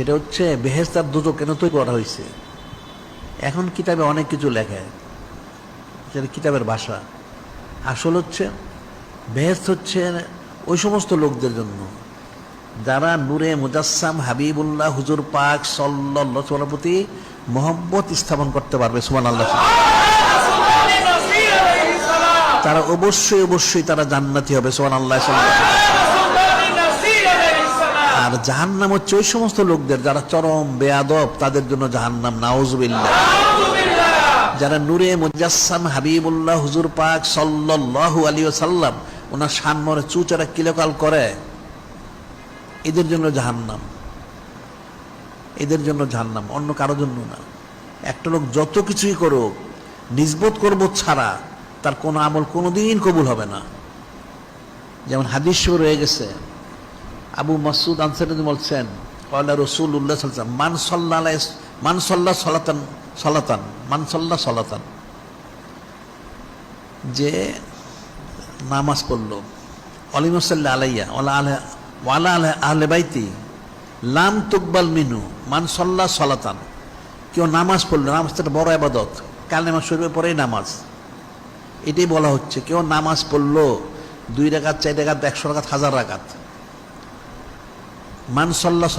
সেটা হচ্ছে বেহেস্তার দুটো কেন তৈরি করা হয়েছে? এখন কিতাবে অনেক কিছু লেখে। সেটা কিতাবের ভাষা। আসল হচ্ছে বেহেস্ত হচ্ছে ওই সমস্ত লোকদের জন্য। যারা নূরে মুজাসসাম হাবিবুল্লাহ হুজুর পাক সল্লাহ প্রতি মোহাম্মত স্থাপন করতে পারবে সুমান আল্লাহ তারা অবশ্যই অবশ্যই তারা জান্নাতি হবে সোহান আল্লাহ আর জাহান্নাম হচ্ছে ওই সমস্ত লোকদের যারা চরম বেয়াদব তাদের জন্য জাহান্নাম নাউজবিল্লাহ। যারা নূরে মুজাসসাম হাবিবুল্লাহ হুজুর পাক সাল্লাল্লাহু আলী সাল্লাম ওনার সানমরে চুচারা কিলোকাল করে এদের জন্য জাহান্নাম। এদের জন্য জাহান্নাম অন্য কারোর জন্য না। একটা লোক যত কিছুই করুক নিজবোধ করব ছাড়া তার কোনো আমল কোনোদিন কবুল হবে না। যেমন হাদিস রয়ে গেছে আবু মাসুদ আনসারি বলছেন কয়লা রসুল উল্লাহ সাল্লাম মান সাল্লাহ মান সাল্লাহ সলাতান সলাতান, মান সলাতান। যে নামাজ পড়ল অলিমসাল্লাহ আলাইয়া ওলা আলহ ওয়ালা আলহ আহলে বাইতি, লাম তুকবাল মিনু মান সাল্লাহ সলাতান। কেউ নামাজ পড়ল নামাজটা একটা বড় আবাদত, কালেমা শরীফের পরেই নামাজ। এটাই বলা হচ্ছে, কেউ নামাজ পড়ল দুই রাকাত, চার রাকাত, একশো রাকাত, হাজার রাকাত। মান সাল্লাহ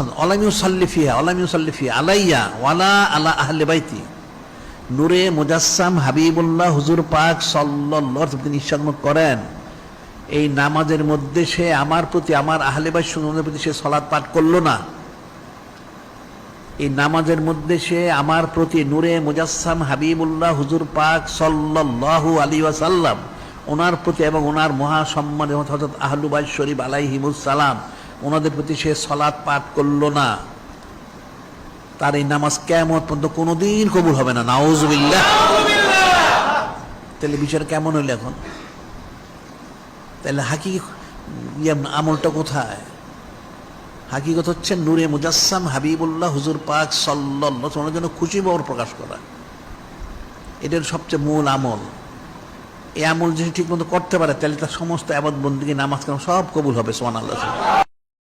আলাইয়া ওয়ালা আলা আহলে বাইতি। নূরে মুজাসসাম হাবিবুল্লাহ হুজুর পাক ইচ্ছামত করেন, এই নামাজের মধ্যে সে আমার প্রতি, আমার আহলে প্রতি সে সলাৎ পাঠ করল না। এই নামাজের মধ্যে সে আমার প্রতি নূরে মুজাসসাম হাবিবুল্লাহ হুজুর পাক সাল্লাল্লাহু আলী ওয়াসাল্লাম, ওনার প্রতি এবং ওনার মহাসম্মান হজরত আহলুবাই শরীফ আলাইহিমুস সালাম ওনাদের প্রতি সে সলাৎ পাঠ করল না। তার এই নামাজ কেমন পর্যন্ত কোনোদিন কবুল হবে না। নাউজুবিল্লাহ। তাহলে বিষয়টা কেমন হইল এখন? তাহলে হাকি আমলটা কোথায়? হাকিগত হচ্ছে নূরে মুজাসসাম হাবিবুল্লাহ হুজুর পাক সাল্লাহ জন্য খুশি বর প্রকাশ করা। এটার সবচেয়ে মূল আমল। এই আমল যদি ঠিক মতো করতে পারে, তাহলে তার সমস্ত আবাদ বন্দিকে নামাজ কালাম সব কবুল হবে সোমান আল্লাহ